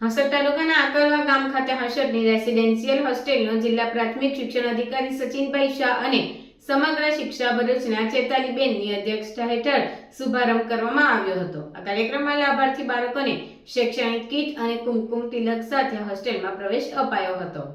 હસર તાલુકાના આકલવા ગામ ખાતે હસરની રેસિડેન્શિયલ હોસ્ટેલનો જિલ્લા પ્રાથમિક શિક્ષણ અધિકારી સચિનભાઈ શાહ અને સમગ્ર શિક્ષા ભરૂચના ચેતાલીબેનની અધ્યક્ષતા હેઠળ શુભારંભ કરવામાં આવ્યો હતો. આ કાર્યક્રમમાં લાભાર્થી બાળકોને શૈક્ષણિક કીટ અને કુમકુમ તિલક સાથે હોસ્ટેલમાં પ્રવેશ અપાયો હતો.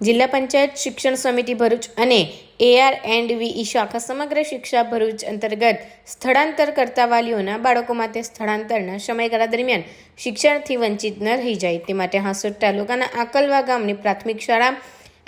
જિલ્લા પંચાયત શિક્ષણ સમિતિ ભરૂચ અને એઆર એન્ડ વી શાખા સમગ્ર શિક્ષા ભરૂચ અંતર્ગત સ્થળાંતર કરતા વાલીઓના બાળકો માટે સ્થળાંતરના સમયગાળા દરમિયાન શિક્ષણથી વંચિત ન રહી જાય. તે માટે હાંસોદ તાલુકાના આકલવા ગામની પ્રાથમિક શાળા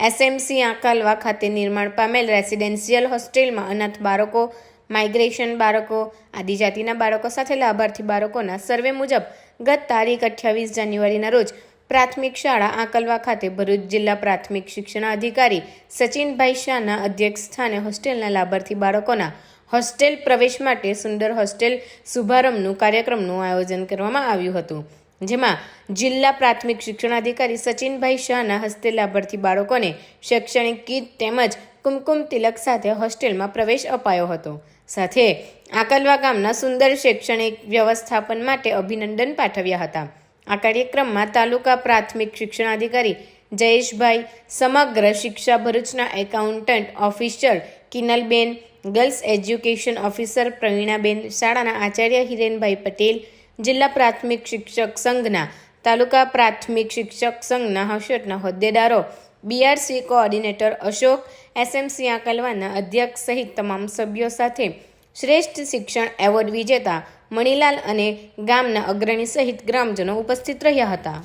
એસએમસી આકલવા ખાતે નિર્માણ પામેલ રેસિડેન્શિયલ હોસ્ટેલમાં અનાથ બાળકો, માઇગ્રેશન બાળકો, આદિજાતિના બાળકો સાથે લાભાર્થી બાળકોના સર્વે મુજબ ગત તારીખ અઠ્યાવીસ જાન્યુઆરીના રોજ પ્રાથમિક શાળા આંકલવા ખાતે ભરૂચ જિલ્લા પ્રાથમિક શિક્ષણ અધિકારી સચિનભાઈ શાહના અધ્યક્ષ સ્થાને હોસ્ટેલના લાભાર્થી બાળકોના હોસ્ટેલ પ્રવેશ માટે સુંદર હોસ્ટેલ શુભારંભનું કાર્યક્રમનું આયોજન કરવામાં આવ્યું હતું. જેમાં જિલ્લા પ્રાથમિક શિક્ષણ અધિકારી સચિનભાઈ શાહના હસ્તે લાભાર્થી બાળકોને શૈક્ષણિક કીટ તેમજ કુમકુમ તિલક સાથે હોસ્ટેલમાં પ્રવેશ અપાયો હતો. સાથે આકલવા ગામના સુંદર શૈક્ષણિક વ્યવસ્થાપન માટે અભિનંદન પાઠવ્યા હતા. આ કાર્યક્રમમાં તાલુકા પ્રાથમિક શિક્ષણાધિકારી જયેશભાઈ, સમગ્ર શિક્ષા ભરૂચના એકાઉન્ટન્ટ ઓફિસર કિનલબેન, ગર્લ્સ એજ્યુકેશન ઓફિસર પ્રવીણાબેન, શાળાના આચાર્ય હિરેનભાઈ પટેલ, જિલ્લા પ્રાથમિક શિક્ષક સંઘના, તાલુકા પ્રાથમિક શિક્ષક સંઘના હર્ષદના હોદ્દેદારો બીઆરસી કોઓર્ડિનેટર અશોક, એસએમસી આકલવાના અધ્યક્ષ સહિત તમામ સભ્યો સાથે શ્રેષ્ઠ શિક્ષણ એવોર્ડ વિજેતા મણિલાલ અને ગામના અગ્રણી સહિત ગ્રામજનો ઉપસ્થિત રહ્યા હતા.